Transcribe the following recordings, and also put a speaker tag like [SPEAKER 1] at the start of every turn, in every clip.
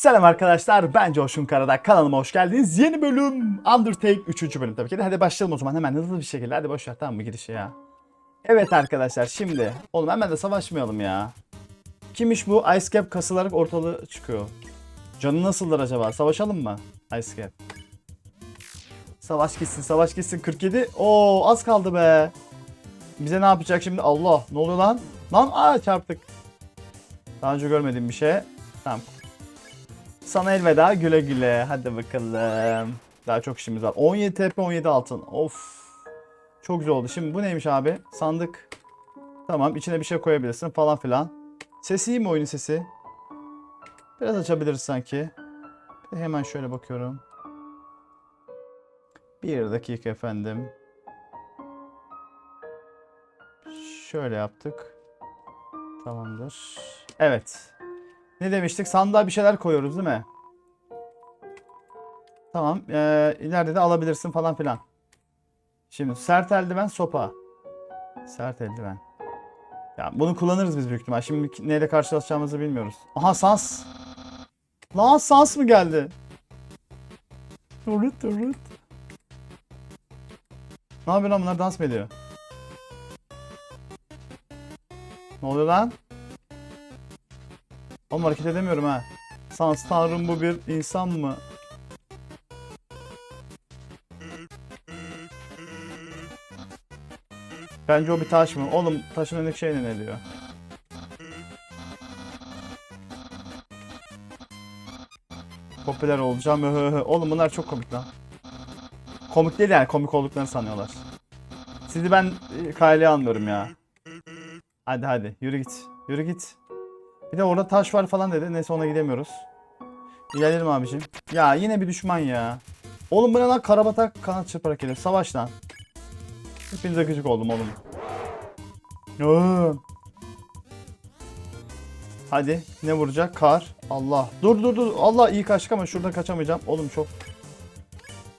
[SPEAKER 1] Selam arkadaşlar ben Coşkun Karadağ kanalıma hoş geldiniz. Yeni bölüm Undertale 3. bölüm tabii ki de. Hadi başlayalım o zaman hemen hızlı bir şekilde. Hadi boş ver tamam mı girişi ya. Evet arkadaşlar şimdi. Oğlum hemen de savaşmayalım ya. Kimmiş bu? Ice Cap kasılarak ortalığı çıkıyor. Canı nasıldır acaba? Savaşalım mı? Ice Cap. Savaş gitsin savaş gitsin 47. Oo az kaldı be. Bize ne yapacak şimdi? Allah ne oluyor lan? Lan aa çarptık. Daha önce görmediğim bir şey. Tamam. Sana elveda güle güle. Hadi bakalım. Daha çok işimiz var. 17 TP 17 altın. Of. Çok güzel oldu. Şimdi bu neymiş abi? Sandık. Tamam içine bir şey koyabilirsin falan filan. Sesi iyi mi oyunun sesi? Biraz açabiliriz sanki. Hemen şöyle bakıyorum. Bir dakika efendim. Şöyle yaptık. Tamamdır. Evet. Ne demiştik? Sandığa bir şeyler koyuyoruz değil mi? Tamam. Ee, ileride de alabilirsin falan filan. Şimdi sert eldiven sopa. Sert eldiven. Ya bunu kullanırız biz büyük ihtimal. Şimdi neyle karşılaşacağımızı bilmiyoruz. Aha sans. Lan sans mı geldi? Turut turut. Ne yapıyor lan bunlar dans mı ediyor? Ne oluyor lan? Oğlum hareket edemiyorum ha. Sans tanrım bu bir insan mı? Bence o bir taş mı? Oğlum taşın önündeki şey ne diyor? Popüler olacağım. Oğlum bunlar çok komik lan. Komik değil yani komik olduklarını sanıyorlar. Sizi ben e, kayleye almıyorum ya. Hadi hadi yürü git. Yürü git. Bir de orada taş var falan dedi. Neyse ona gidemiyoruz. İlerleyelim abicim. Ya yine bir düşman ya. Oğlum bu ne lan karabatak kanat çırparak gelir. Savaş lan. Hepinize gıcık oldum oğlum. Oo. Hadi ne vuracak? Kar. Allah. Dur dur dur. Allah iyi kaçtık ama şurada kaçamayacağım. Oğlum çok.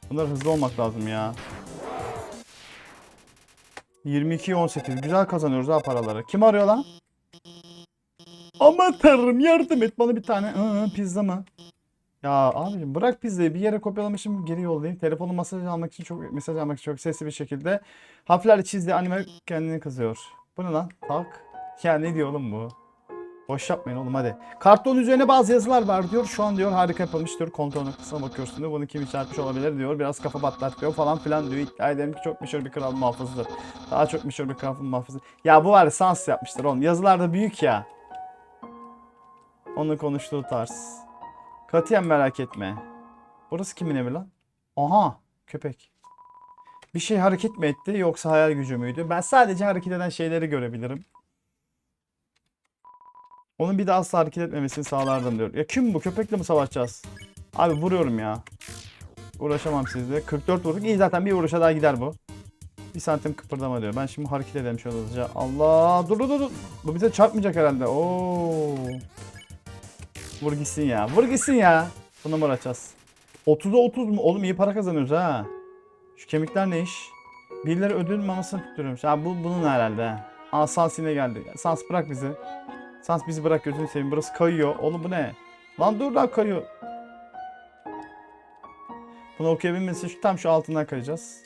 [SPEAKER 1] Bunlar hızlı olmak lazım ya. 22 18. Güzel kazanıyoruz ha paraları. Kim arıyor lan? Aman tanrım yardım et bana bir tane. Hı, pizza mı? Ya abicim bırak pizzayı bir yere kopyalamışım geri yollayayım. Telefonu masaj almak için çok mesaj almak için çok sesli bir şekilde. Harflerle çizdiği anime kendini kızıyor. Bu ne lan? Tak. Ya ne diyor oğlum bu? Boş yapmayın oğlum hadi. Karton üzerine bazı yazılar var diyor. Şu an diyor harika yapılmış diyor. Kontrol noktasına bakıyorsun diyor. Bunu kim işaretmiş olabilir diyor. Biraz kafa patlat falan filan diyor. İddia ederim ki çok meşhur bir kral muhafızıdır. Daha çok meşhur bir kral muhafızı. Ya bu var sans yapmışlar oğlum. Yazılar da büyük ya. Onun konuştuğu tarz. Katiyen merak etme. Burası kimin evi lan? Aha köpek. Bir şey hareket mi etti yoksa hayal gücü müydü? Ben sadece hareket eden şeyleri görebilirim. Onun bir daha asla hareket etmemesini sağlardım diyor. Ya kim bu? Köpekle mi savaşacağız? Abi vuruyorum ya. Uğraşamam sizle. 44 vurduk. İyi zaten bir vuruşa daha gider bu. Bir santim kıpırdama diyor. Ben şimdi hareket edelim şöyle hızlıca. Allah dur dur. dur. Bu bize çarpmayacak herhalde. Oo. Vur gitsin ya. Vur gitsin ya. Bunu mı açacağız? 30'a 30 mu? Oğlum iyi para kazanıyoruz ha. Şu kemikler ne iş? Birileri ödül mamasını tutturuyormuş. Ha bu bunun herhalde. ha. Aa Sans yine geldi. Sans bırak bizi. Sans bizi bırak gözünü seveyim. Burası kayıyor. Oğlum bu ne? Lan dur lan kayıyor. Bunu okuyabilmesi şu tam şu altından kayacağız.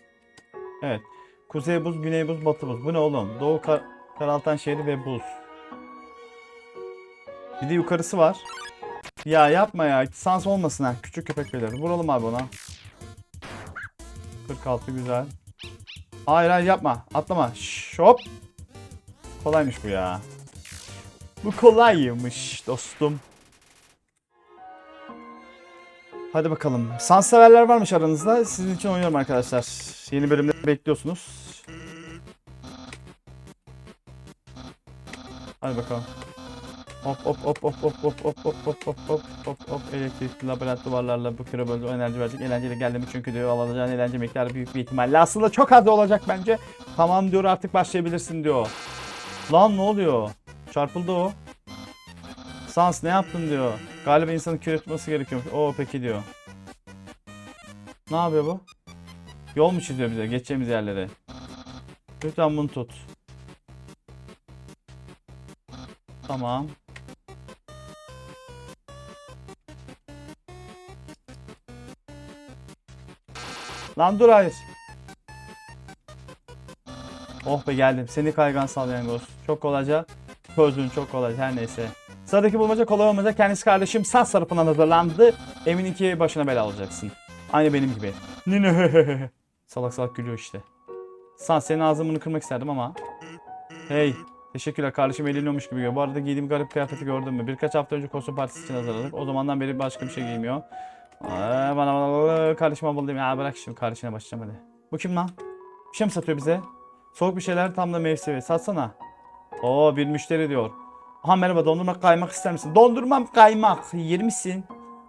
[SPEAKER 1] Evet. Kuzey buz, güney buz, batı buz. Bu ne oğlum? Doğu kar karaltan şehri ve buz. Bir de yukarısı var. Ya yapma ya. Sans olmasın ha. Küçük köpek beyleri. Vuralım abi ona. 46 güzel. Hayır hayır yapma. Atlama. Şş. Kolaymış bu ya. Bu kolaymış dostum. Hadi bakalım. Sans severler varmış aranızda. Sizin için oynuyorum arkadaşlar. Yeni bölümleri bekliyorsunuz. Hadi bakalım. Hop hop hop hop hop hop hop hop hop hop hop hop hop elektrikli labirent duvarlarla bu küre bölge enerji verecek. Eğlenceli geldi mi çünkü diyor alacağın eğlence miktarı büyük bir ihtimalle. Aslında çok az olacak bence. Tamam diyor artık başlayabilirsin diyor. Lan ne oluyor? Çarpıldı o. Sans ne yaptın diyor. Galiba insanın küre tutması gerekiyormuş. Oo peki diyor. Ne yapıyor bu? Yol mu çiziyor bize geçeceğimiz yerlere? Lütfen bunu tut. Tamam. Lan dur hayır. Oh be geldim. Seni kaygan salyangoz. Çok kolayca çözdün çok kolayca her neyse. Sıradaki bulmaca kolay olmaca kendisi kardeşim saz tarafından hazırlandı. Eminim ki başına bela alacaksın. Aynı benim gibi. Nine. salak salak gülüyor işte. San senin ağzını kırmak isterdim ama. Hey. Teşekkürler kardeşim eğleniyormuş gibi. Bu arada giydiğim garip kıyafeti gördün mü? Birkaç hafta önce kostüm partisi için hazırladık. O zamandan beri başka bir şey giymiyor. Aa, bana bana kardeşim abla diyeyim. Ya bırak şimdi kardeşine başlayacağım hadi. Bu kim lan? Bir şey mi satıyor bize? Soğuk bir şeyler tam da mevsimi. Satsana. Oo bir müşteri diyor. Aha merhaba dondurma kaymak ister misin? Dondurmam kaymak. Yer misin?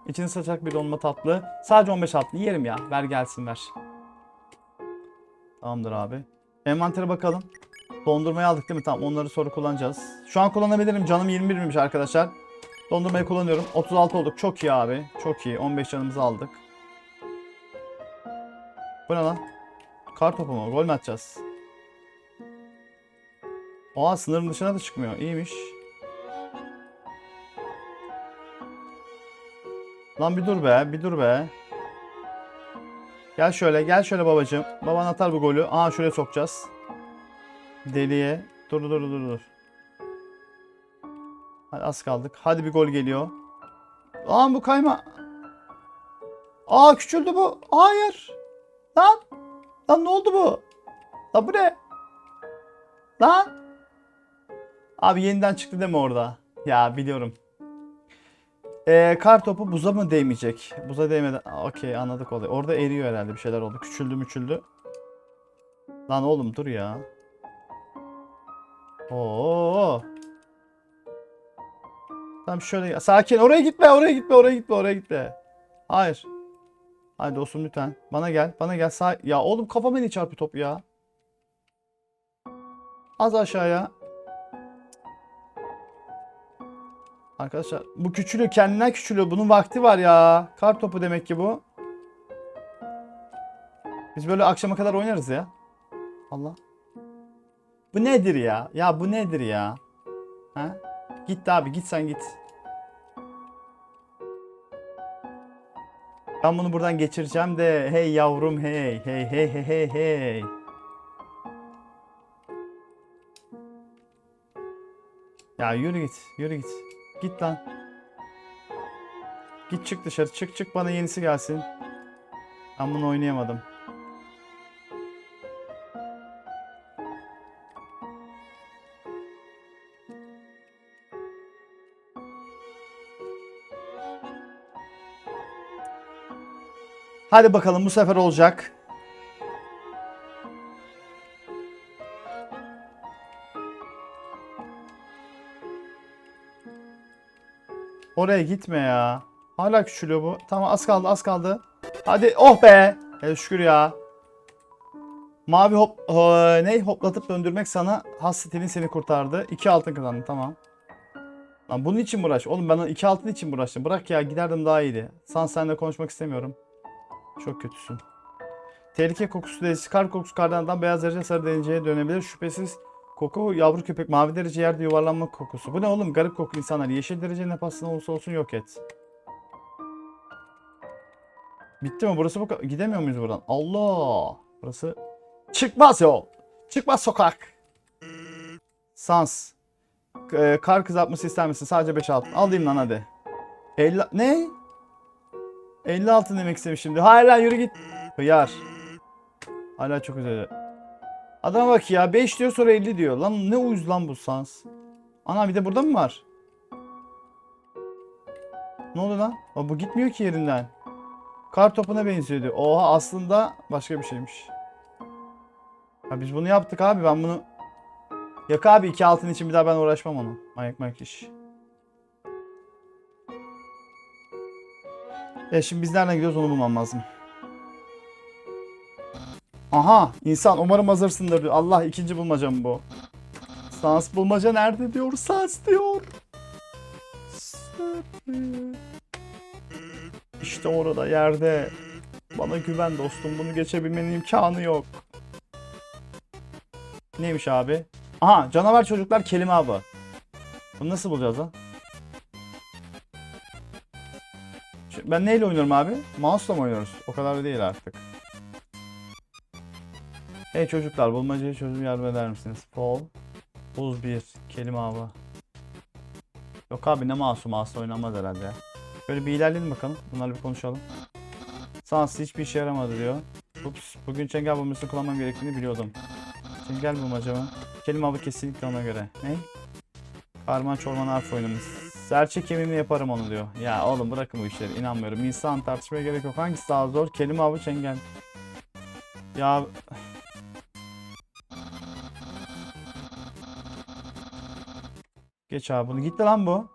[SPEAKER 1] İçini sıcak bir dondurma tatlı. Sadece 15 tatlı. Yerim ya. Ver gelsin ver. Tamamdır abi. Envantere bakalım. Dondurmayı aldık değil mi? Tamam onları sonra kullanacağız. Şu an kullanabilirim. Canım 21'miş arkadaşlar. Dondurmayı kullanıyorum. 36 olduk. Çok iyi abi. Çok iyi. 15 canımızı aldık. Bu ne lan? Kar topu mu? Gol mü atacağız? Aa sınırın dışına da çıkmıyor. İyiymiş. Lan bir dur be. Bir dur be. Gel şöyle. Gel şöyle babacığım. Baban atar bu golü. Aa şuraya sokacağız. Deliye. Dur dur dur dur. Hadi az kaldık. Hadi bir gol geliyor. Aa bu kayma. Aa küçüldü bu. Hayır. Lan. Lan ne oldu bu? Lan bu ne? Lan. Abi yeniden çıktı mi orada? Ya biliyorum. Ee, kar topu buza mı değmeyecek? Buza değmeden. Okey anladık olayı. Orada eriyor herhalde bir şeyler oldu. Küçüldü müçüldü. Lan oğlum dur ya. Oo. Tamam şöyle sakin. Oraya gitme, oraya gitme, oraya gitme, oraya gitme. Hayır. Hayır dostum lütfen. Bana gel, bana gel. Sağ... Ya oğlum kafama ne çarpı top ya? Az aşağıya. Arkadaşlar bu küçülüyor, kendinden küçülüyor. Bunun vakti var ya. Kar topu demek ki bu. Biz böyle akşama kadar oynarız ya. Allah. Bu nedir ya? Ya bu nedir ya? Ha? Git abi git sen git. Ben bunu buradan geçireceğim de hey yavrum hey hey hey hey hey hey. Ya yürü git yürü git. Git lan. Git çık dışarı çık çık bana yenisi gelsin. Ben bunu oynayamadım. Hadi bakalım bu sefer olacak. Oraya gitme ya. Hala küçülüyor bu. Tamam az kaldı az kaldı. Hadi oh be. Ya şükür ya. Mavi hop ho- ne hoplatıp döndürmek sana has seni kurtardı. İki altın kazandın tamam. Lan bunun için mi uğraş? Oğlum ben iki altın için mi uğraştım? Bırak ya giderdim daha iyiydi. San seninle konuşmak istemiyorum. Çok kötüsün. Tehlike kokusu değişik. Kar kokusu kardan adam beyaz derece sarı dereceye dönebilir. Şüphesiz koku yavru köpek mavi derece yerde yuvarlanma kokusu. Bu ne oğlum garip koku insanlar. Yeşil derece ne pastası olursa olsun yok et. Bitti mi? Burası bu Gidemiyor muyuz buradan? Allah! Burası çıkmaz yol. Çıkmaz sokak. Sans. K- kar kızartması ister misin? Sadece 5 altın. Alayım lan hadi. 50... Ne? 56 demek istemiş şimdi. Hayır lan yürü git. Hıyar. Hala çok üzüldü. Adama bak ya 5 diyor sonra 50 diyor. Lan ne uyuz lan bu sans. Ana bir de burada mı var? Ne oldu lan? Aa, bu gitmiyor ki yerinden. Kar topuna benziyor diyor. Oha aslında başka bir şeymiş. Ya biz bunu yaptık abi ben bunu... Yak abi iki altın için bir daha ben uğraşmam onu. Manyak manyak iş. E şimdi biz nereden gidiyoruz onu bulmam lazım. Aha insan umarım hazırsındır diyor. Allah ikinci bulmacam bu. Sans bulmaca nerede diyor. Sans diyor. İşte orada yerde. Bana güven dostum. Bunu geçebilmenin imkanı yok. Neymiş abi? Aha canavar çocuklar kelime avı. Bunu nasıl bulacağız lan? Ben neyle oynuyorum abi? Mouse'la mı oynuyoruz? O kadar da değil artık. Hey çocuklar bulmacayı çözüm yardım eder misiniz? Paul. Buz 1. Kelime avı. Yok abi ne masum aslında oynanmaz herhalde ya. Böyle bir ilerleyelim bakalım. Bunlarla bir konuşalım. Sans hiçbir işe yaramadı diyor. Ups. Bugün çengel bulmasını kullanmam gerektiğini biliyordum. Çengel bulmaca mı? Kelime avı kesinlikle ona göre. Ne? Karman çorman harf oyunumuz. Serçe kemiğimle yaparım onu diyor. Ya oğlum bırakın bu işleri inanmıyorum. İnsan tartışmaya gerek yok. Hangisi daha zor? Kelime avı çengel. Ya Geç abi bunu. Gitti lan bu.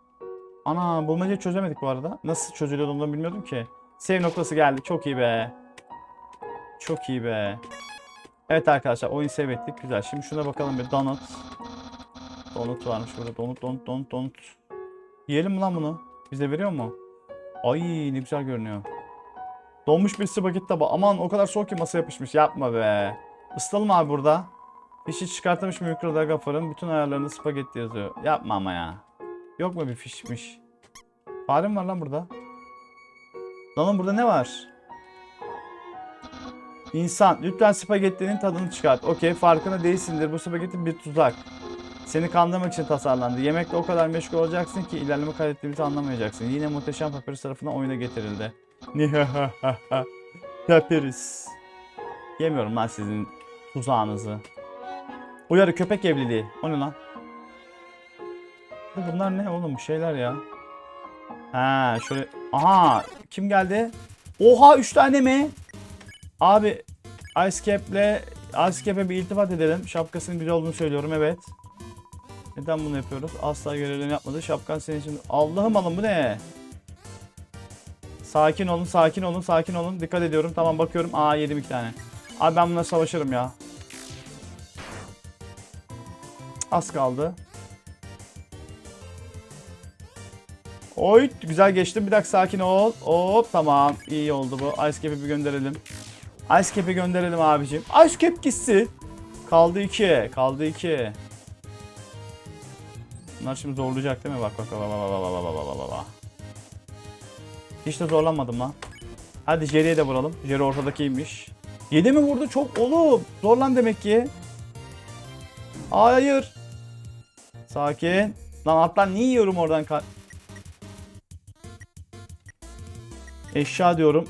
[SPEAKER 1] Ana bulmacayı çözemedik bu arada. Nasıl çözülüyordu onu bilmiyordum ki. Save noktası geldi. Çok iyi be. Çok iyi be. Evet arkadaşlar oyun save ettik. Güzel. Şimdi şuna bakalım bir. Donut. Donut varmış burada. Donut, donut, donut, donut. Yiyelim mi lan bunu? Bize veriyor mu? Ay ne güzel görünüyor. Donmuş bir spagetti tabağı. Aman o kadar soğuk ki masa yapışmış. Yapma be. Isıtalım abi burada. Fişi çıkartmış mikrodalga fırın. Bütün ayarlarında spagetti yazıyor. Yapma ama ya. Yok mu bir fişmiş? Fare mi var lan burada? Lan burada ne var? İnsan, lütfen spagettinin tadını çıkart. Okey, farkında değilsindir. Bu spagetti bir tuzak. Seni kandırmak için tasarlandı. Yemekte o kadar meşgul olacaksın ki ilerleme kaydettiğimizi anlamayacaksın. Yine muhteşem Papyrus tarafından oyuna getirildi. Papyrus. Yemiyorum lan sizin tuzağınızı. Uyarı köpek evliliği. O ne lan? Bunlar ne oğlum bu şeyler ya. Ha şöyle. Aha kim geldi? Oha 3 tane mi? Abi Ice Cap'le Ice Cap'e bir iltifat edelim. Şapkasının güzel olduğunu söylüyorum evet. Neden bunu yapıyoruz? Asla görevlerini yapmadı. Şapkan senin için. Allah'ım alın bu ne? Sakin olun, sakin olun, sakin olun. Dikkat ediyorum. Tamam bakıyorum. Aa yedim iki tane. Abi ben bununla savaşırım ya. Az kaldı. Oy güzel geçtim. Bir dakika sakin ol. Hop tamam. iyi oldu bu. Ice Cap'i bir gönderelim. Ice Cap'i gönderelim abicim. Ice Cap gitsin. Kaldı 2. Kaldı 2. Bunlar şimdi zorlayacak değil mi? Bak bak bak bak bak bak bak bak bak. Hiç de zorlanmadım lan. Hadi Jerry'e de vuralım. Jerry ortadakiymiş. 7 mi vurdu? Çok oğlum. Zorlan demek ki. Hayır. Sakin. Lan atlan niye yiyorum oradan Eşya diyorum.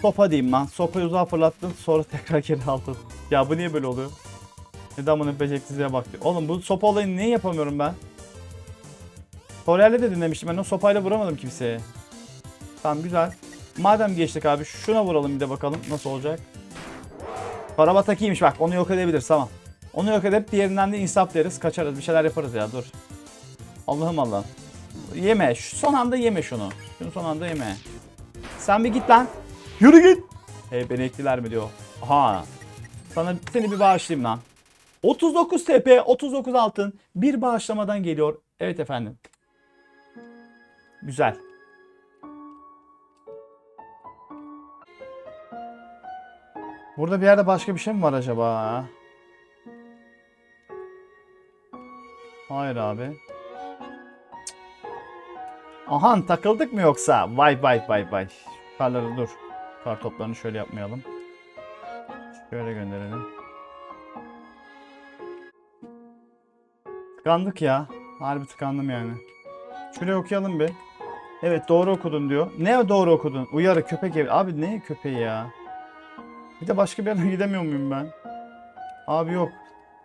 [SPEAKER 1] Sopa diyeyim ben. Sopayı uzağa fırlattın sonra tekrar geri aldın. Ya bu niye böyle oluyor? Bunun beceriksizliğe bak diyor. Oğlum bu sopa olayını niye yapamıyorum ben? Tutorial'de de dinlemiştim ben o sopayla vuramadım kimseye. Tamam güzel. Madem geçtik abi şuna vuralım bir de bakalım nasıl olacak. Karabatak iyiymiş bak onu yok edebiliriz tamam. Onu yok edip diğerinden de insaf deriz kaçarız bir şeyler yaparız ya dur. Allah'ım Allah'ım. Yeme şu son anda yeme şunu. Şunu son anda yeme. Sen bir git lan. Yürü git. Hey beni ektiler mi diyor. Aha. Sana seni bir bağışlayayım lan. 39 TP 39 altın bir bağışlamadan geliyor. Evet efendim. Güzel. Burada bir yerde başka bir şey mi var acaba? Hayır abi. Ahan takıldık mı yoksa? Vay vay vay vay. Karları dur. Kar toplarını şöyle yapmayalım. Şöyle gönderelim. Tıkandık ya. Harbi tıkandım yani. Şuraya okuyalım bir. Evet doğru okudun diyor. Ne doğru okudun? Uyarı köpek evi. Abi ne köpeği ya? Bir de başka bir yerden gidemiyor muyum ben? Abi yok.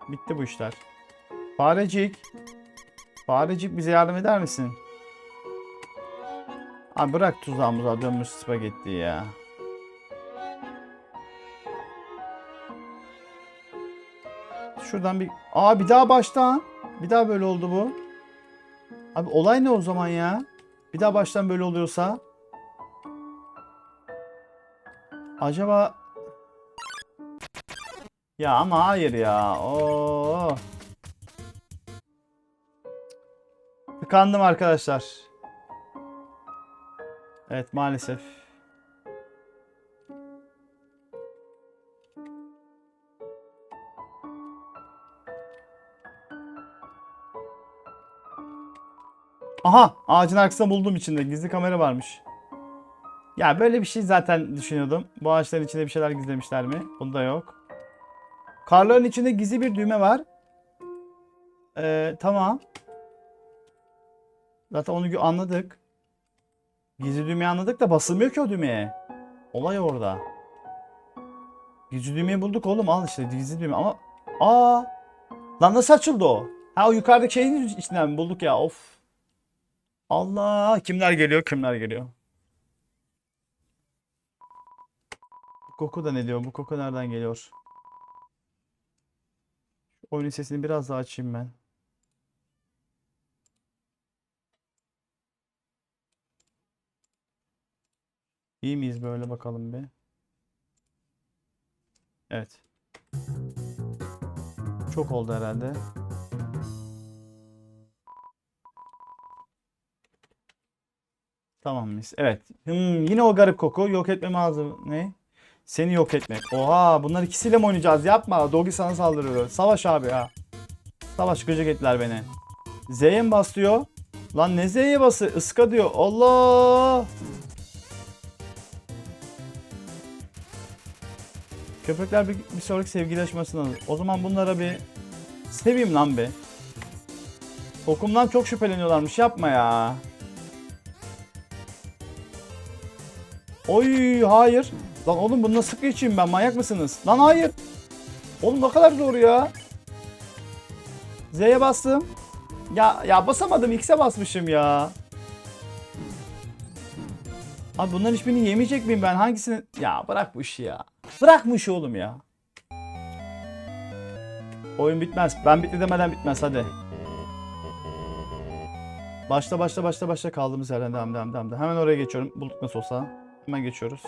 [SPEAKER 1] Bitti bu işler. Farecik. Farecik bize yardım eder misin? Abi bırak tuzağımıza dönmüş spagetti ya. Şuradan bir... Aa bir daha baştan. Bir daha böyle oldu bu. Abi olay ne o zaman ya? Bir daha baştan böyle oluyorsa. Acaba... Ya ama hayır ya. Oo. Tıkandım arkadaşlar. Evet maalesef. Aha ağacın arkasında buldum içinde. Gizli kamera varmış. Ya böyle bir şey zaten düşünüyordum. Bu ağaçların içinde bir şeyler gizlemişler mi? Bunda yok. Karların içinde gizli bir düğme var. Ee, tamam. Zaten onu anladık. Gizli düğmeyi anladık da basılmıyor ki o düğmeye. Olay orada. Gizli düğmeyi bulduk oğlum al işte gizli düğme ama aa lan nasıl açıldı o? Ha o yukarıdaki şeyin içinden bulduk ya of. Allah kimler geliyor kimler geliyor. Bu koku da ne diyor? Bu koku nereden geliyor? Oyunun sesini biraz daha açayım ben. İyi miyiz böyle bakalım bir. Evet. Çok oldu herhalde. Tamam mıyız? Evet. Hmm, yine o garip koku. Yok etme malzeme. Ne? Seni yok etmek. Oha bunlar ikisiyle mi oynayacağız? Yapma. Dogi sana saldırıyor. Savaş abi ya. Savaş gıcık ettiler beni. Z'ye mi basıyor? Lan ne Z'ye bası? Iska diyor. Allah! Köpekler bir, bir sonraki sevgili aşamasına alır. O zaman bunlara bir seveyim lan be. Kokumdan çok şüpheleniyorlarmış. Yapma ya. Oy hayır. Lan oğlum bunu nasıl geçeyim ben manyak mısınız? Lan hayır. Oğlum ne kadar zor ya. Z'ye bastım. Ya ya basamadım X'e basmışım ya. Abi bunların hiçbirini yemeyecek miyim ben? Hangisini? Ya bırak bu işi ya. Bırak bu işi oğlum ya. Oyun bitmez. Ben bitti demeden bitmez hadi. Başla başla başla başla kaldığımız yerden devam devam devam. Hemen oraya geçiyorum. Bulduk nasıl olsa. Hemen geçiyoruz.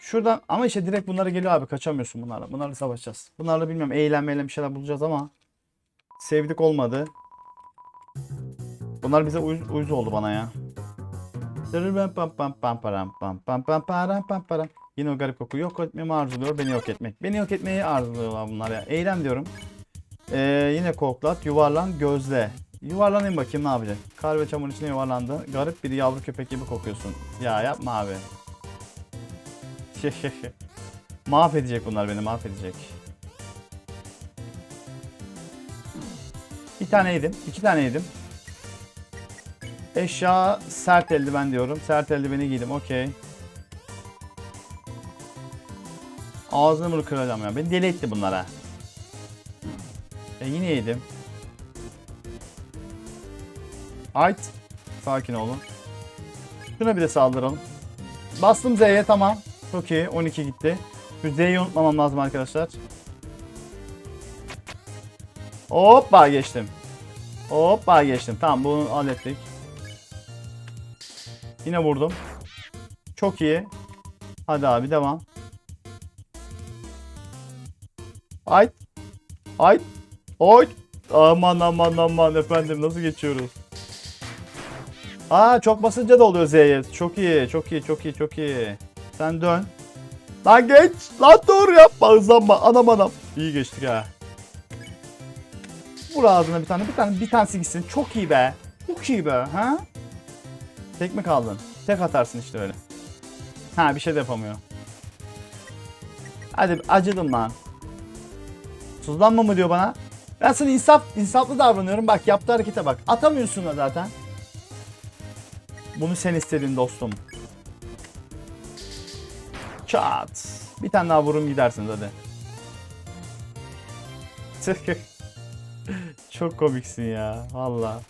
[SPEAKER 1] Şuradan ama işte direkt bunlara geliyor abi. Kaçamıyorsun bunlarla. Bunlarla savaşacağız. Bunlarla bilmiyorum eğlenme eğlenme bir şeyler bulacağız ama sevdik olmadı. Bunlar bize uyuz, uyuz oldu bana ya. Yine o garip koku yok etmemi arzuluyor. Beni yok etmek. Beni yok etmeyi arzuluyorlar bunlar ya. Eylem diyorum. Ee, yine koklat. Yuvarlan. Gözle. Yuvarlanayım bakayım ne yapacak. Kar ve çamur içine yuvarlandı. Garip bir yavru köpek gibi kokuyorsun. Ya yapma abi. mahvedecek bunlar beni mahvedecek. Bir tane yedim. iki tane yedim. Eşya sert eldiven diyorum. Sert eldiveni giydim. Okey. Ağzını bunu kıracağım ya. Beni deli etti bunlara. E yine yedim. Ait. Sakin olun. Şuna bir de saldıralım. Bastım Z'ye tamam. Çok iyi. 12 gitti. Şu Z'yi unutmamam lazım arkadaşlar. Hoppa geçtim. Hoppa geçtim. Tamam bunu hallettik. Yine vurdum. Çok iyi. Hadi abi devam. Ay. Ay. Oy. Aman aman aman efendim nasıl geçiyoruz? Aa çok basınca da oluyor Z'ye. Çok iyi, çok iyi, çok iyi, çok iyi. Sen dön. Lan geç. Lan dur yapma hızlanma. Anam anam. İyi geçtik ha. Vur ağzına bir tane. Bir tane bir tanesi gitsin. Çok iyi be. Çok iyi be. Ha? Tek mi kaldın? Tek atarsın işte öyle. Ha bir şey de yapamıyor. Hadi acıdım lan. Tuzlanma mı diyor bana? Ben sana insaf, insaflı davranıyorum. Bak yaptığı harekete bak. Atamıyorsun da zaten. Bunu sen istedin dostum. Çat. Bir tane daha vurum gidersiniz hadi. Çok komiksin ya. Valla.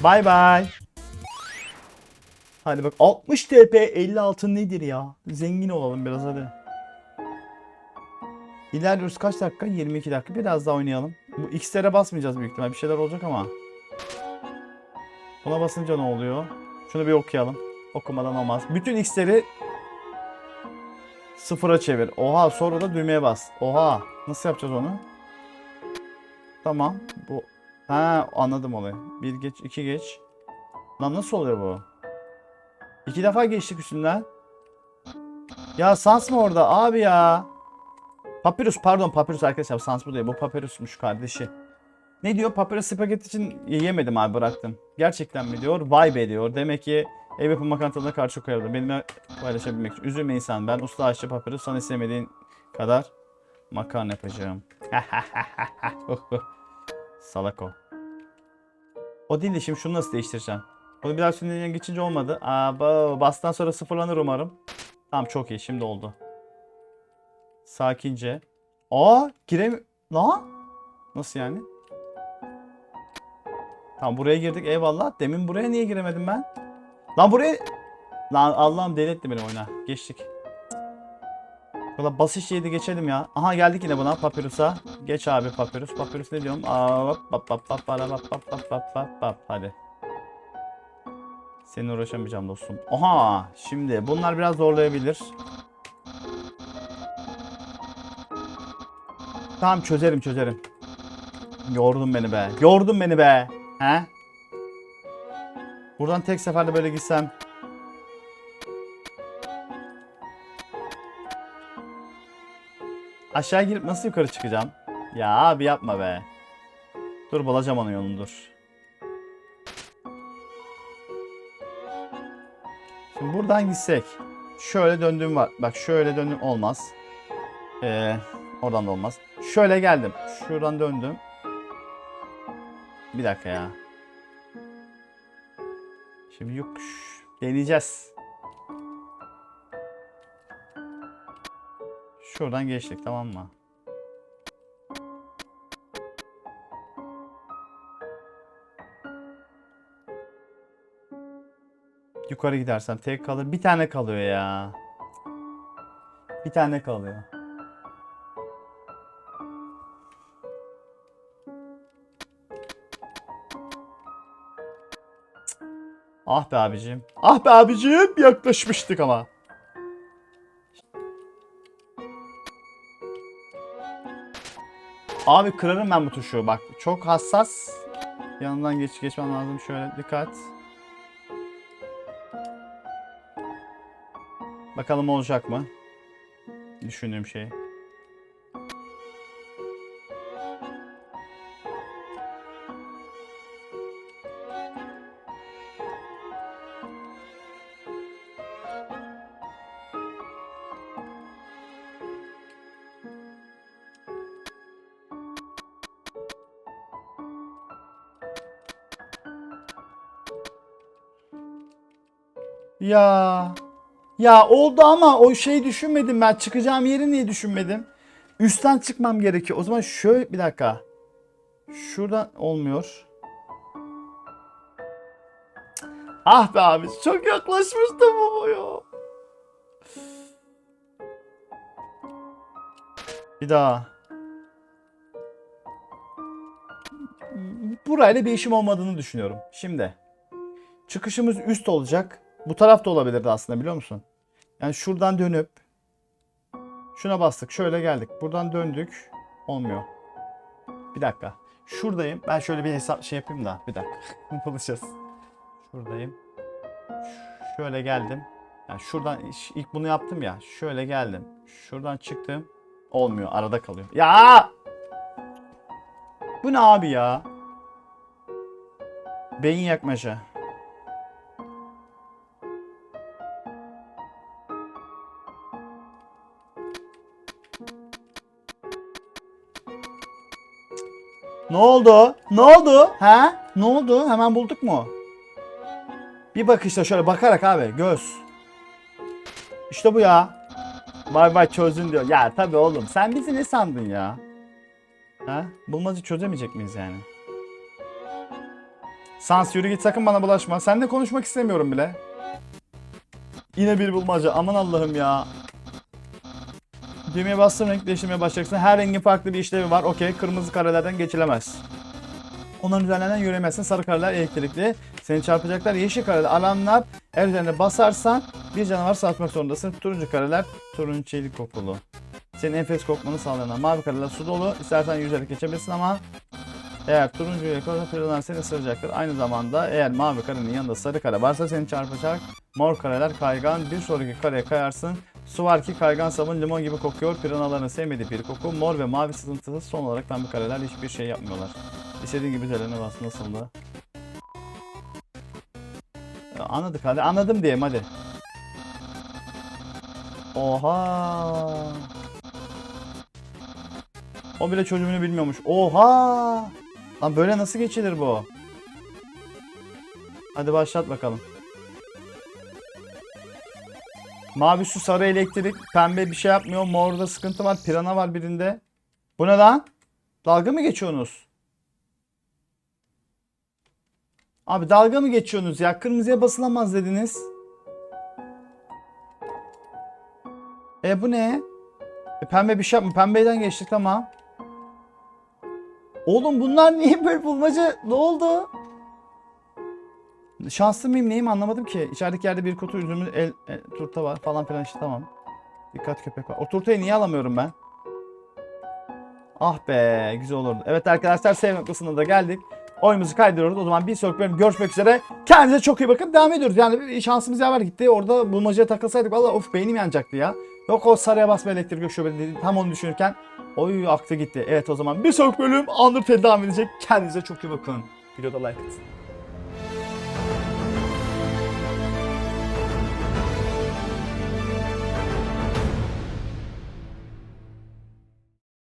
[SPEAKER 1] Bay bay. Hadi bak 60 TP 56 nedir ya? Zengin olalım biraz hadi. İlerliyoruz kaç dakika? 22 dakika. Biraz daha oynayalım. Bu X'lere basmayacağız büyük ihtimal. Bir şeyler olacak ama. Buna basınca ne oluyor? Şunu bir okuyalım. Okumadan olmaz. Bütün X'leri sıfıra çevir. Oha sonra da düğmeye bas. Oha. Nasıl yapacağız onu? Tamam. Bu. Ha anladım olayı. Bir geç, iki geç. Lan nasıl oluyor bu? İki defa geçtik üstünden. Ya Sans mı orada? Abi ya. Papyrus pardon Papyrus arkadaşlar Sans bu değil. Bu Papyrus'muş kardeşi. Ne diyor? Papyrus spagetti için yemedim abi bıraktım. Gerçekten mi diyor? Vay be diyor. Demek ki ev yapım makarnalarına karşı koyardım. Benimle paylaşabilmek için. Üzülme insan. Ben usta aşçı Papyrus. Sana istemediğin kadar Makarna yapacağım. Salak o. Değil de şimdi şunu nasıl değiştireceğim? Bunu biraz sonra geçince olmadı. Aa, ba- bastan sonra sıfırlanır umarım. Tamam çok iyi şimdi oldu. Sakince. Aa girem... Lan? Nasıl yani? Tamam buraya girdik eyvallah. Demin buraya niye giremedim ben? Lan buraya... Lan Allah'ım deli etti beni oyuna. Geçtik. Valla basit şeydi geçelim ya. Aha geldik yine buna papyrus'a. Geç abi papyrus. Papyrus ne diyorum? Aa, hop, hop, hop, para, hop, hop, hop, hop, hop, hop. Hadi. Seninle uğraşamayacağım dostum. Oha! Şimdi bunlar biraz zorlayabilir. Tamam çözerim çözerim. Yordun beni be. Yordun beni be. He? Buradan tek seferde böyle gitsem. Aşağı girip nasıl yukarı çıkacağım? Ya abi yapma be. Dur bulacağım onun yolunu dur. Şimdi buradan gitsek. Şöyle döndüğüm var. Bak şöyle döndüm olmaz. Ee, oradan da olmaz. Şöyle geldim. Şuradan döndüm. Bir dakika ya. Şimdi yok. Deneyeceğiz. Şuradan geçtik tamam mı? Yukarı gidersem tek kalır. Bir tane kalıyor ya. Bir tane kalıyor. Ah be abicim. Ah be abicim. Yaklaşmıştık ama. Abi kırarım ben bu tuşu. Bak çok hassas. Yanından geç geçmem lazım. Şöyle dikkat. Bakalım olacak mı? Düşündüğüm şey. Ya. Ya oldu ama o şeyi düşünmedim ben. Çıkacağım yeri niye düşünmedim? Üstten çıkmam gerekiyor. O zaman şöyle bir dakika. Şuradan olmuyor. Ah be abi çok yaklaşmıştım bu ya. Bir daha. Burayla bir işim olmadığını düşünüyorum. Şimdi. Çıkışımız üst olacak. Bu taraf da olabilirdi aslında biliyor musun? Yani şuradan dönüp şuna bastık. Şöyle geldik. Buradan döndük. Olmuyor. Bir dakika. Şuradayım. Ben şöyle bir hesap şey yapayım da. Bir dakika. Buluşacağız. Şuradayım. Şöyle geldim. Yani şuradan ilk bunu yaptım ya. Şöyle geldim. Şuradan çıktım. Olmuyor. Arada kalıyor. Ya! Bu ne abi ya? Beyin yakmaca. Ne oldu? Ne oldu? Ha? Ne oldu? Hemen bulduk mu? Bir bakışta şöyle bakarak abi göz. İşte bu ya. Vay vay çözdün diyor. Ya tabii oğlum sen bizi ne sandın ya? Ha? Bulmacı çözemeyecek miyiz yani? Sans yürü git sakın bana bulaşma. Seninle konuşmak istemiyorum bile. Yine bir bulmaca. Aman Allah'ım ya. Düğmeye bastığın renk değiştirmeye başlayacaksın. Her rengin farklı bir işlevi var. Okey. Kırmızı karelerden geçilemez. Onların üzerinden yürüyemezsin. Sarı kareler elektrikli. Seni çarpacaklar. Yeşil kareler alarmlar. Eğer üzerine basarsan bir canavar satmak zorundasın. Turuncu kareler turuncu çelik kokulu. Senin enfes kokmanı sağlayan mavi kareler su dolu. İstersen yüzerek geçebilirsin ama eğer turuncu yakalarsan fırılan seni ısıracaktır. Aynı zamanda eğer mavi karenin yanında sarı kare varsa seni çarpacak. Mor kareler kaygan. Bir sonraki kareye kayarsın. Su var ki kaygan sabun limon gibi kokuyor. Piranaların sevmediği bir koku. Mor ve mavi sızıntısız. Son olarak pembe kareler hiçbir şey yapmıyorlar. İstediğin gibi üzerine bas. Nasıldı? Ya anladık hadi. Anladım diyeyim hadi. Oha. O bile çözümünü bilmiyormuş. Oha! Lan böyle nasıl geçilir bu? Hadi başlat bakalım. Mavi su sarı elektrik. Pembe bir şey yapmıyor. Morda sıkıntı var. Pirana var birinde. Bu ne lan? Dalga mı geçiyorsunuz? Abi dalga mı geçiyorsunuz ya? Kırmızıya basılamaz dediniz. E bu ne? E, pembe bir şey yapma. Pembeyden geçtik tamam. Oğlum bunlar niye böyle bulmaca? Ne oldu? Şanslı mıyım neyim anlamadım ki. İçerideki yerde bir kutu üzümlü el, el- turta var falan filan işte tamam. Dikkat köpek var. O turtayı niye alamıyorum ben? Ah be güzel olurdu. Evet arkadaşlar save noktasına da geldik. Oyumuzu kaydırıyoruz. O zaman bir sonraki bölüm görüşmek üzere. Kendinize çok iyi bakın. Devam ediyoruz. Yani şansımız yaver gitti. Orada bulmacaya takılsaydık valla of beynim yanacaktı ya. Yok o sarıya basma elektrik yok şöyle dedi. Tam onu düşünürken oy aktı gitti. Evet o zaman bir sonraki bölüm Undertale devam edecek. Kendinize çok iyi bakın. Videoda like atın.